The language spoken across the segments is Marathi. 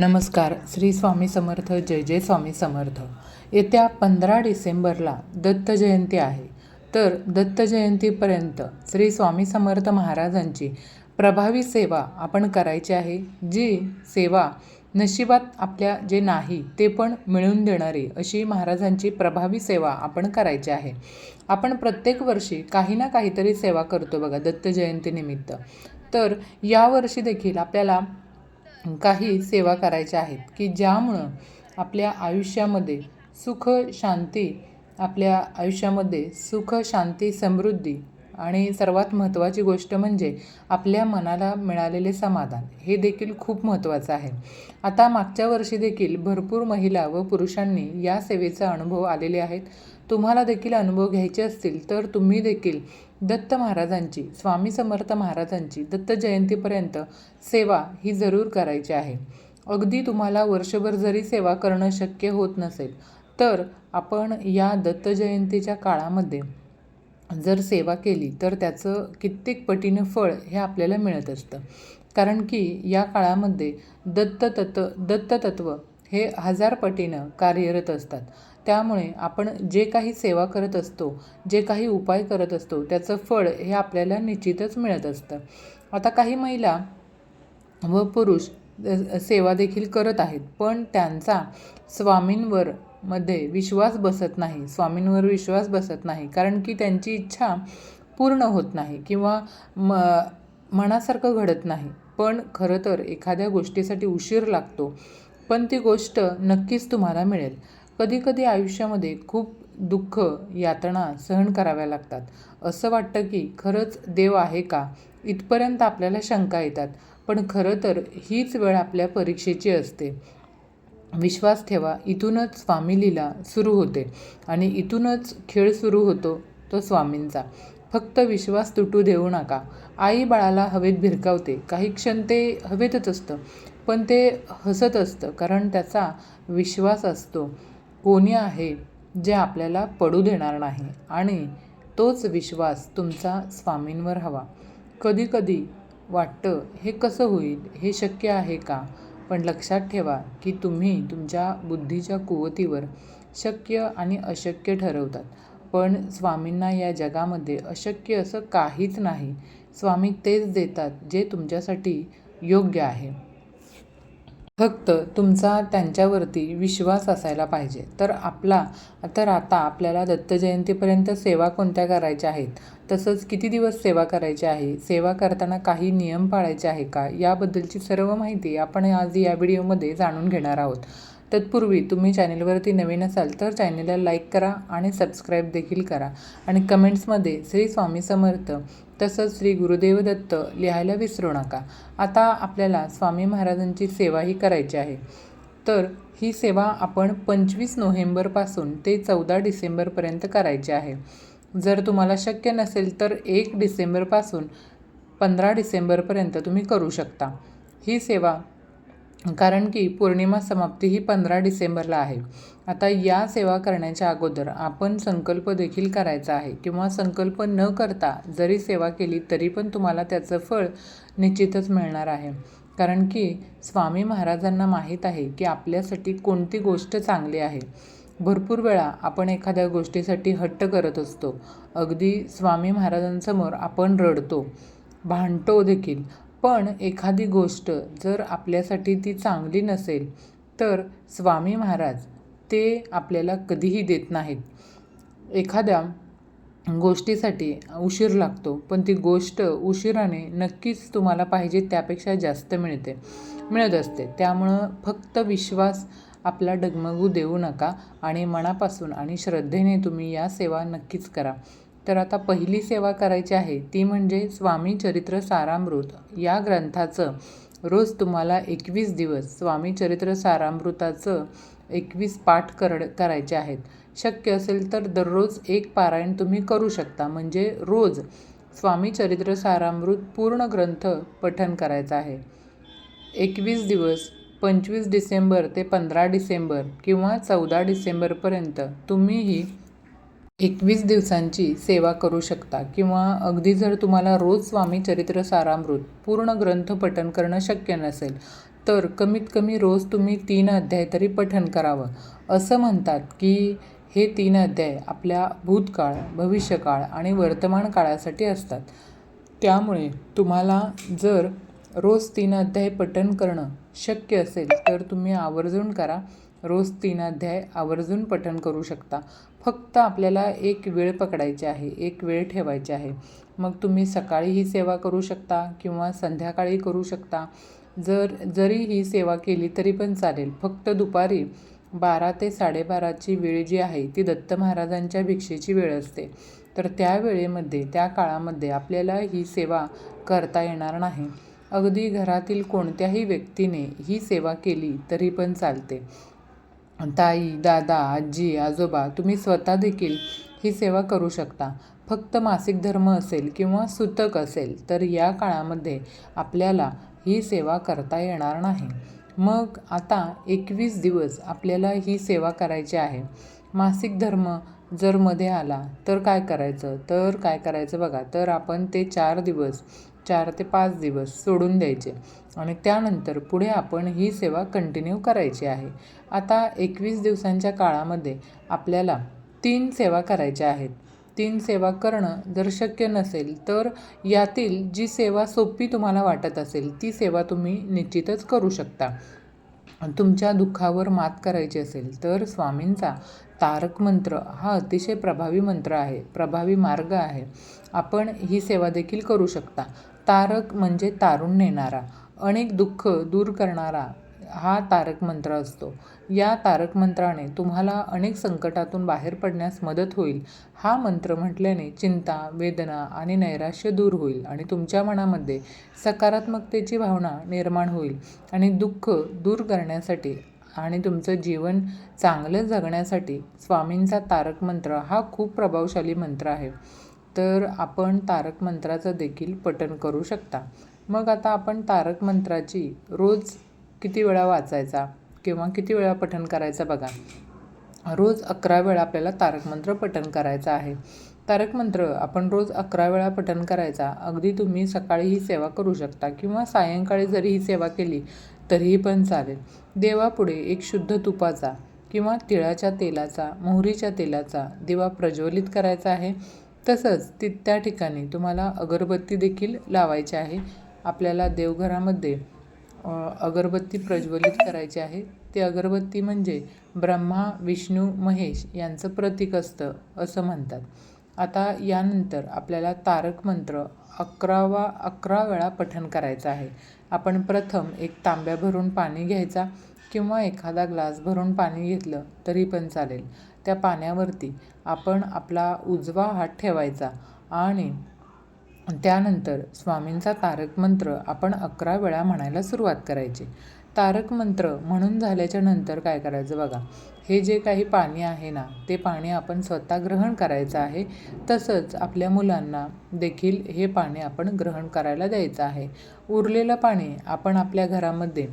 नमस्कार श्री स्वामी समर्थ जय जय स्वामी समर्थ. येत्या पंधरा डिसेंबरला दत्त जयंती आहे. तर दत्त जयंतीपर्यंत श्री स्वामी समर्थ महाराजांची प्रभावी सेवा आपण करायची आहे जी सेवा नशिबात आपल्या जे नाही ते पण मिळून देणारी अशी महाराजांची प्रभावी सेवा आपण करायची आहे. आपण प्रत्येक वर्षी काही ना काहीतरी सेवा करतो बघा दत्त जयंतीनिमित्त तर यावर्षी देखील आपल्याला काही सेवा करायच्या आहेत की ज्यामुळं आपल्या आयुष्यामध्ये सुख शांती आपल्या आयुष्यामध्ये सुख शांती समृद्धी आणि सर्वात महत्त्वाची गोष्ट म्हणजे आपल्या मनाला मिळालेले समाधान हे देखील खूप महत्त्वाचं आहे. आता मागच्या वर्षी देखील भरपूर महिला व पुरुषांनी या सेवेचा अनुभव आलेले आहेत. तुम्हाला देखील अनुभव घ्यायचे असतील तर तुम्ही देखील दत्त महाराजांची स्वामी समर्थ महाराजांची दत्त जयंतीपर्यंत सेवा ही जरूर करायची आहे. अगदी तुम्हाला वर्षभर जरी सेवा करणं शक्य होत नसेल तर आपण या दत्त जयंतीच्या काळामध्ये जर सेवा केली तर त्याचं कित्येक पटीनं फळ हे आपल्याला मिळत असतं. कारण की या काळामध्ये दत्त तत्व दत्ततत्व हे हजार पटीनं कार्यरत असतात. त्यामुळे आपण जे काही सेवा करत असतो जे काही उपाय करत असतो त्याचं फळ हे आपल्याला निश्चितच मिळत असतं. आता काही महिला व पुरुष सेवा देखील करत आहेत पण त्यांचा स्वामींवर मध्ये विश्वास बसत नाही स्वामींवर विश्वास बसत नाही कारण की त्यांची इच्छा पूर्ण होत नाही किंवा म मनासारखं घडत नाही. पण खरं तर एखाद्या गोष्टीसाठी उशीर लागतो पण ती गोष्ट नक्कीच तुम्हाला मिळेल. कधीकधी आयुष्यामध्ये खूप दुःख यातना सहन कराव्या लागतात. असं वाटतं की खरंच देव आहे का? इथपर्यंत आपल्याला शंका येतात. पण खरं तर हीच वेळ आपल्या परीक्षेची असते. विश्वास ठेवा इथूनच स्वामी लीला सुरू होते. आणि इथूनच खेळ सुरू होतो तो स्वामींचा. फक्त विश्वास तुटू देऊ नका. आई बाळाला हवेत भिरकावते. काही क्षण ते हवेतच असतं. पण ते हसत असतं कारण त्याचा विश्वास असतो. कोणी आहे जे आपल्याला पडू देणार नाही आणि तोच विश्वास तुमचा स्वामींवर हवा. कधीकधी वाटतं हे कसं होईल? हे शक्य आहे का? पण लक्षात ठेवा की तुम्ही तुमच्या बुद्धीच्या कुवतीवर शक्य आणि अशक्य ठरवतात. पण स्वामींना या जगामध्ये अशक्य असं काहीच नाही. स्वामी तेच देतात जे तुमच्यासाठी योग्य आहे. फक्त तुमचा त्यांच्यावरती विश्वास असायला पाहिजे. तर आपला तर आता आपल्याला दत्तजयंतीपर्यंत सेवा कोणत्या करायच्या आहेत? तसंच किती दिवस सेवा करायची आहे? सेवा करताना काही नियम पाळायचे आहे का? याबद्दलची सर्व माहिती आपण आज या व्हिडिओमध्ये जाणून घेणार आहोत. तत्पूर्वी तुम्ही चॅनेलवरती नवीन असाल तर चॅनेलला लाईक करा आणि सबस्क्राईब देखील करा. आणि कमेंट्समध्ये श्री स्वामी समर्थ तसंच श्री गुरुदेव दत्त लिहायला विसरू नका. आता आपल्याला स्वामी महाराजांची सेवाही करायची आहे. तर ही सेवा आपण पंचवीस नोव्हेंबरपासून ते चौदा डिसेंबरपर्यंत करायची आहे. जर तुम्हाला शक्य नसेल तर एक डिसेंबरपासून पंधरा डिसेंबरपर्यंत तुम्ही करू शकता. ही सेवा कारण की पौर्णिमा समाप्ती ही पंधरा डिसेंबरला आहे. आता या सेवा करण्याच्या अगोदर आपण संकल्प देखील करायचा आहे किंवा संकल्प न करता जरी सेवा केली तरी पण तुम्हाला त्याचं फळ निश्चितच मिळणार आहे. कारण की स्वामी महाराजांना माहीत आहे की आपल्यासाठी कोणती गोष्ट चांगली आहे. भरपूर वेळा आपण एखाद्या गोष्टीसाठी हट्ट करत असतो. अगदी स्वामी महाराजांसमोर आपण रडतो भांडतो देखील. पण एखादी गोष्ट जर आपल्यासाठी ती चांगली नसेल तर स्वामी महाराज ते आपल्याला कधीही देत नाहीत. एखाद्या गोष्टीसाठी उशीर लागतो पण ती गोष्ट उशिराने नक्कीच तुम्हाला पाहिजे त्यापेक्षा जास्त मिळते मिळत असते. त्यामुळं फक्त विश्वास आपला डगमगू देऊ नका आणि मनापासून आणि श्रद्धेने तुम्ही या सेवा नक्कीच करा. तर आता पहिली सेवा करायची आहे ती म्हणजे स्वामी चरित्र सारामृत. या ग्रंथाचं रोज तुम्हाला एकवीस दिवस स्वामी चरित्र सारामृताचं एकवीस पाठ कर करायचे आहेत. शक्य असेल तर दररोज एक पारायण तुम्ही करू शकता म्हणजे रोज स्वामी चरित्र सारामृत पूर्ण ग्रंथ पठन करायचा आहे. एकवीस दिवस पंचवीस डिसेंबर ते पंधरा डिसेंबर किंवा चौदा डिसेंबरपर्यंत तुम्हीही एकवीस दिवसांची सेवा करू शकता. किंवा अगदी जर तुम्हाला रोज स्वामी चरित्र सारामृत पूर्ण ग्रंथ पठन करणं शक्य नसेल तर कमीत कमी रोज तुम्ही तीन अध्याय तरी पठण करावं. असं म्हणतात की हे तीन अध्याय आपल्या भूतकाळ भविष्यकाळ आणि वर्तमान काळासाठी असतात. त्यामुळे तुम्हाला जर रोज तीन अध्याय पठण करणं शक्य असेल तर तुम्ही आवर्जून करा. रोज तीन अध्याय आवर्जून पठण करू शकता. फक्त आपल्याला एक वेळ पकडायची आहे एक वेळ ठेवायची आहे. मग तुम्ही सकाळी ही सेवा करू शकता किंवा संध्याकाळी करू शकता. जर जरी ही सेवा केली तरी पण चालेल. फक्त दुपारी बारा ते साडेबाराची वेळ जी आहे ती दत्त महाराजांच्या भिक्षेची वेळ असते. तर त्या वेळेमध्ये त्या काळामध्ये आपल्याला ही सेवा करता येणार नाही. अगदी घरातील कोणत्याही व्यक्तीने ही सेवा केली तरी पण चालते. ताई दादा आजी आजोबा तुम्ही स्वतः देखील ही सेवा करू शकता. फक्त मासिक धर्म असेल किंवा सुतक असेल तर या काळामध्ये आपल्याला ही सेवा करता येणार नाही. मग आता एकवीस दिवस आपल्याला ही सेवा करायची आहे. मासिक धर्म जर मध्ये आला तर काय करायचं? तर काय करायचं बघा तर आपण ते चार दिवस चार ते पाच दिवस सोडून द्यायचे. आणि त्यानंतर पुढे आपण ही सेवा कंटिन्यू करायची आहे. आता एकवीस दिवसांच्या काळामध्ये आपल्याला तीन सेवा करायच्या आहेत. तीन सेवा करणं जर शक्य नसेल तर यातील जी सेवा सोपी तुम्हाला वाटत असेल ती सेवा तुम्ही निश्चितच करू शकता. तुमच्या दुःखावर मात करायची असेल तर स्वामींचा तारक मंत्र हा अतिशय प्रभावी मंत्र आहे प्रभावी मार्ग आहे. आपण ही सेवा देखील करू शकता. तारक म्हणजे तारून नेणारा अनेक दुःख दूर करणारा हा तारक मंत्र असतो. या तारक मंत्राने तुम्हाला अनेक संकटातून बाहेर पडण्यास मदत होईल. हा मंत्र म्हटल्याने चिंता वेदना आणि नैराश्य दूर होईल आणि तुमच्या मनामध्ये सकारात्मकतेची भावना निर्माण होईल आणि दुःख दूर करण्यासाठी आणि तुमचं जीवन चांगलं जगण्यासाठी स्वामींचा तारक मंत्र हा खूप प्रभावशाली मंत्र आहे. तर आपण तारक मंत्राचं देखील पठण करू शकता. मग आता आपण तारक मंत्राची रोज किती वेळा वाचायचा किंवा किती वेळा पठण करायचं बघा. रोज अकरा वेळा आपल्याला तारक मंत्र पठण करायचं आहे. तारक मंत्र आपण रोज अकरा वेळा पठण करायचा. अगदी तुम्ही सकाळी ही सेवा करू शकता किंवा सायंकाळी जरी ही सेवा केली तरीही पण चालेल. देवापुढे एक शुद्ध तुपाचा किंवा तिळाच्या तेलाचा मोहरीच्या तेलाचा दिवा प्रज्वलित करायचा आहे. तसंच ती त्या ठिकाणी तुम्हाला अगरबत्ती देखील लावायची आहे. आपल्याला देवघरामध्ये अगरबत्ती प्रज्वलित करायची आहे. ते अगरबत्ती म्हणजे ब्रह्मा विष्णू महेश यांचं प्रतीक असतं असं म्हणतात. आता यानंतर आपल्याला तारक मंत्र अकरावा अकरा वेळा पठण करायचं आहे. आपण प्रथम एक तांब्या भरून पाणी घ्यायचा किंवा एखादा ग्लास भरून पाणी घेतलं तरी पण चालेल. त्या पाण्यावरती आपण आपला उजवा हात ठेवायचा आणि त्यानंतर स्वामींचा तारक मंत्र आपण अकरा वेळा म्हणायला सुरुवात करायची. तारक मंत्र म्हणून झाल्याच्यानंतर काय करायचं बघा. हे जे काही पाणी आहे ना ते पाणी आपण स्वतः ग्रहण करायचं आहे. तसंच आपल्या मुलांना देखील हे पाणी आपण ग्रहण करायला द्यायचं आहे. उरलेलं पाणी आपण आपल्या घरामध्ये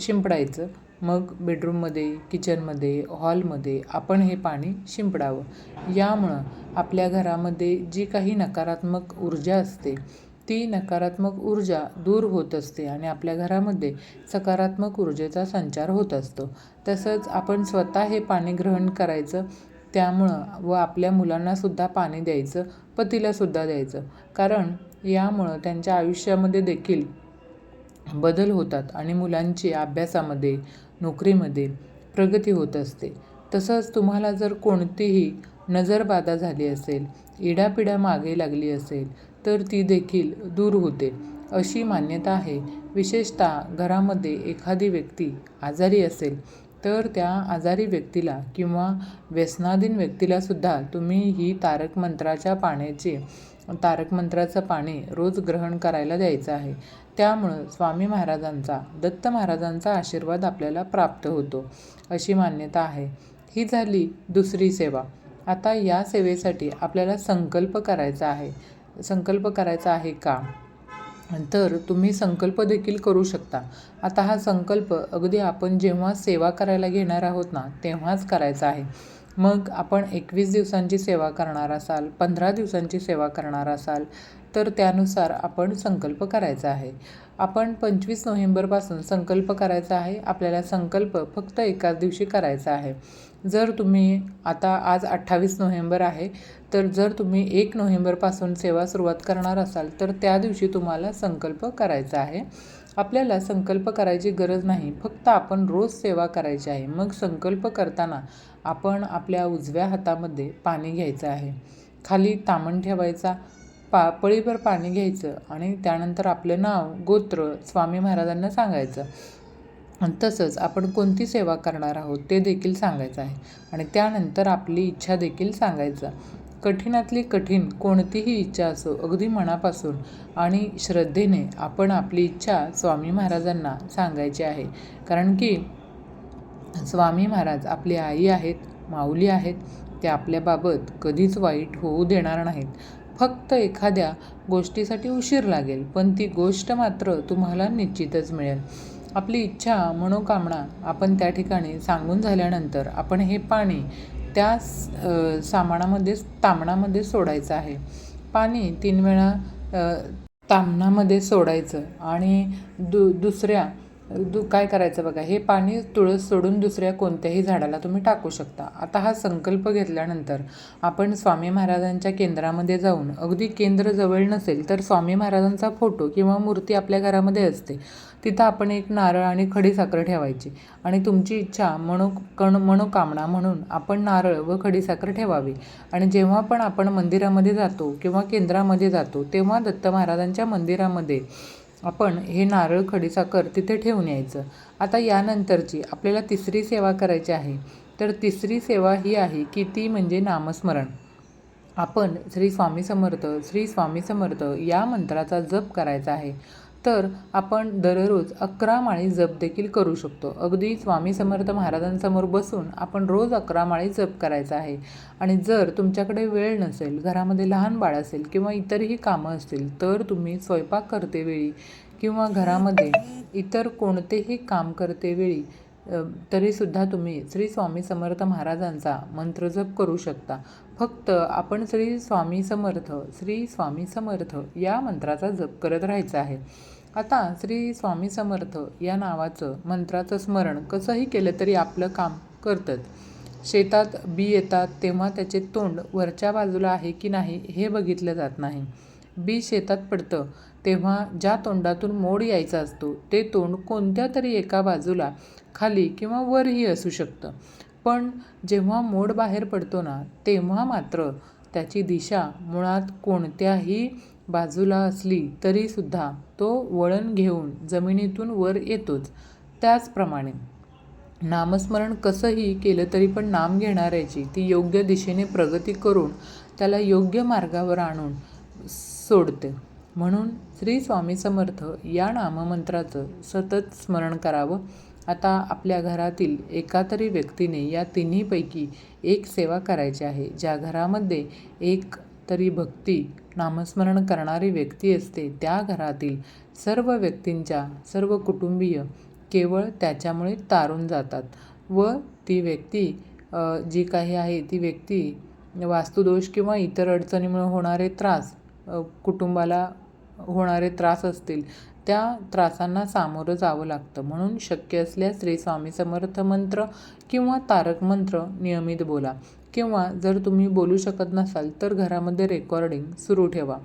शिंपडायचं. मग बेडरूममध्ये किचनमध्ये हॉलमध्ये आपण हे पाणी शिंपडावं. यामुळं आपल्या घरामध्ये जी काही नकारात्मक ऊर्जा असते ती नकारात्मक ऊर्जा दूर होत असते आणि आपल्या घरामध्ये सकारात्मक ऊर्जेचा संचार होत असतो. तसंच आपण स्वतः हे पाणी ग्रहण करायचं त्यामुळं व आपल्या मुलांनासुद्धा पाणी द्यायचं पतीलासुद्धा द्यायचं. कारण यामुळं त्यांच्या आयुष्यामध्ये देखील बदल होतात आणि मुलांची अभ्यासामध्ये नोकरीमध्ये प्रगती होत असते. तसंच तुम्हाला जर कोणतीही नजरबाधा झाली असेल इडापिडा मागे लागली असेल तर ती देखील दूर होते. अशी मान्यता आहे. विशेषतः घरामध्ये एखादी व्यक्ती आजारी असेल तर त्या आजारी व्यक्तीला किंवा व्यसनाधीन व्यक्तीलासुद्धा तुम्ही ही तारक मंत्राच्या पाण्याचे तारक मंत्राचं पाणी रोज ग्रहण करायला द्यायचं आहे. त्यामुळं स्वामी महाराजांचा दत्त महाराजांचा आशीर्वाद आपल्याला प्राप्त होतो अशी मान्यता आहे. ही झाली दुसरी सेवा. आता या सेवेसाठी आपल्याला संकल्प करायचा आहे. संकल्प करायचा आहे का? तर तुम्ही संकल्प देखील करू शकता. आता हा संकल्प अगदी आपण जेव्हा सेवा करायला घेणार आहोत ना तेव्हाच करायचा आहे. मग आपण एकवीस दिवसांची सेवा करणार असाल पंधरा दिवसांची सेवा करणार असाल तर त्यानुसार आपण संकल्प करायचा आहे. आपण पंचवीस नोव्हेंबरपासून संकल्प करायचा आहे. आपल्याला संकल्प फक्त एकाच दिवशी करायचा आहे. जर तुम्ही आता आज अठ्ठावीस नोव्हेंबर आहे तर जर तुम्ही एक नोव्हेंबरपासून सेवा सुरुवात करणार असाल तर त्या दिवशी तुम्हाला संकल्प करायचा आहे. आपल्याला संकल्प करायची गरज नाही. फक्त आपण रोज सेवा करायची आहे. मग संकल्प करताना आपण आपल्या उजव्या हातामध्ये पाणी घ्यायचं आहे. खाली तामण ठेवायचा पा पळीभर पाणी घ्यायचं आणि त्यानंतर आपलं नाव गोत्र स्वामी महाराजांना सांगायचं. आणि तसंच आपण कोणती सेवा करणार आहोत ते देखील सांगायचं आहे. आणि त्यानंतर आपली इच्छा देखील सांगायचं. कठीणातली कठीण कोणतीही इच्छा असो अगदी मनापासून आणि श्रद्धेने आपण आपली इच्छा स्वामी महाराजांना सांगायची आहे. कारण की स्वामी महाराज आपली आई आहेत माऊली आहेत ते आपल्याबाबत कधीच वाईट होऊ देणार नाहीत. फक्त एखाद्या गोष्टीसाठी उशीर लागेल पण ती गोष्ट मात्र तुम्हाला निश्चितच मिळेल. आपली इच्छा मनोकामना आपण त्या ठिकाणी सांगून झाल्यानंतर आपण हे पाणी त्या सामानामध्ये तामणामध्ये सोडायचं आहे. पाणी तीन वेळा तामणामध्ये सोडायचं आणि दु दुसऱ्या दु काय करायचं बघा हे पाणी तुळस सोडून दुसऱ्या कोणत्याही झाडाला तुम्ही टाकू शकता. आता हा संकल्प घेतल्यानंतर आपण स्वामी महाराजांच्या केंद्रामध्ये जाऊन अगदी केंद्र जवळ नसेल तर स्वामी महाराजांचा फोटो किंवा मूर्ती आपल्या घरामध्ये असते. तिथं आपण एक नारळ आणि खडीसाखर ठेवायची. आणि तुमची इच्छा मनो कण मनोकामना म्हणून आपण नारळ व खडीसाखर ठेवावी. आणि जेव्हा पण आपण मंदिरामध्ये जातो किंवा केंद्रामध्ये जातो तेव्हा दत्त महाराजांच्या मंदिरामध्ये आपण हे नारळ खडीसाखर तिथे ठेवून यायचं. आता यानंतरची आपल्याला तिसरी सेवा करायची आहे. तर तिसरी सेवा ही आहे की ती म्हणजे नामस्मरण. आपण श्री स्वामी समर्थ श्री स्वामी समर्थ या मंत्राचा जप करायचा आहे. तर आपण दररोज अकरा माळी जप देखील करू शकतो. अगदी स्वामी समर्थ महाराजांसमोर बसून आपण रोज अकरा माळी जप करायचा आहे. आणि जर तुमच्याकडे वेळ नसेल घरामध्ये लहान बाळ असेल किंवा इतरही कामं असतील तर तुम्ही स्वयंपाक करतेवेळी किंवा घरामध्ये इतर कोणतेही काम करतेवेळी तरीसुद्धा तुम्ही श्री स्वामी समर्थ महाराजांचा मंत्रजप करू शकता. फक्त आपण श्री स्वामी समर्थ श्री स्वामी समर्थ या मंत्राचा जप करत राहायचा आहे. आता श्री स्वामी समर्थ या नावाचं मंत्राचं स्मरण कसंही केलं तरी आपलं काम करतात. शेतात बी येतात तेव्हा त्याचे तोंड वरच्या बाजूला आहे की नाही हे बघितलं जात नाही. बी शेतात पडतं. तेव्हा ज्या तोंडातून मोड यायचा असतो ते तोंड कोणत्या तरी एका बाजूला खाली किंवा वरही असू शकतं. पण जेव्हा मोड बाहेर पडतो ना तेव्हा मात्र त्याची दिशा मुळात कोणत्याही बाजूला असली तरीसुद्धा तो वळण घेऊन जमिनीतून वर येतोच. त्याचप्रमाणे नामस्मरण कसंही केलं तरी पण नाम घेणाऱ्याची ती योग्य दिशेने प्रगती करून त्याला योग्य मार्गावर आणून सोडते. म्हणून श्री स्वामी समर्थ या नाममंत्राचं सतत स्मरण करावं. आता आपल्या घरातील एका तरी व्यक्तीने या तिन्हीपैकी एक सेवा करायची आहे. ज्या घरामध्ये एक तरी भक्ती नामस्मरण करणारी व्यक्ती असते त्या घरातील सर्व व्यक्तींच्या सर्व कुटुंबीय केवळ त्याच्यामुळे तारून जातात व ती व्यक्ती जी काही आहे ती व्यक्ती वास्तुदोष किंवा इतर अडचणीमुळे होणारे त्रास कुटुंबाला होणारे त्रास असतील त्या त्रासांना सामोरं जावं लागतं. म्हणून शक्य असल्यास श्री स्वामी समर्थ मंत्र किंवा तारक मंत्र नियमित बोला. किंवा जर तुम्ही बोलू शकत नसाल तर घरामध्ये रेकॉर्डिंग सुरू ठेवा.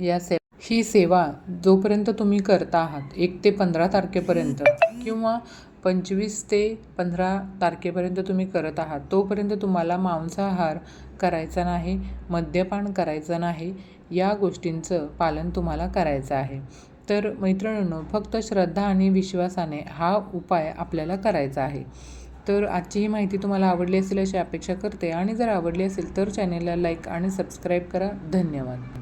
या से ही सेवा जोपर्यंत तुम्ही करता आहात एक ते पंधरा तारखेपर्यंत किंवा पंचवीस ते पंधरा तारखेपर्यंत तुम्ही करत आहात तोपर्यंत तुम्हाला मांसाहार करायचा नाही मद्यपान करायचं नाही या गोष्टींचं पालन तुम्हाला करायचं आहे. तर मैत्रिणींनो फक्त श्रद्धा आणि विश्वासाने हा उपाय आपल्याला करायचा आहे. तर आजची ही माहिती तुम्हाला आवडली असेल अशी अपेक्षा करते आणि जर आवडली असेल तर चॅनेलला लाईक आणि सबस्क्राईब करा. धन्यवाद.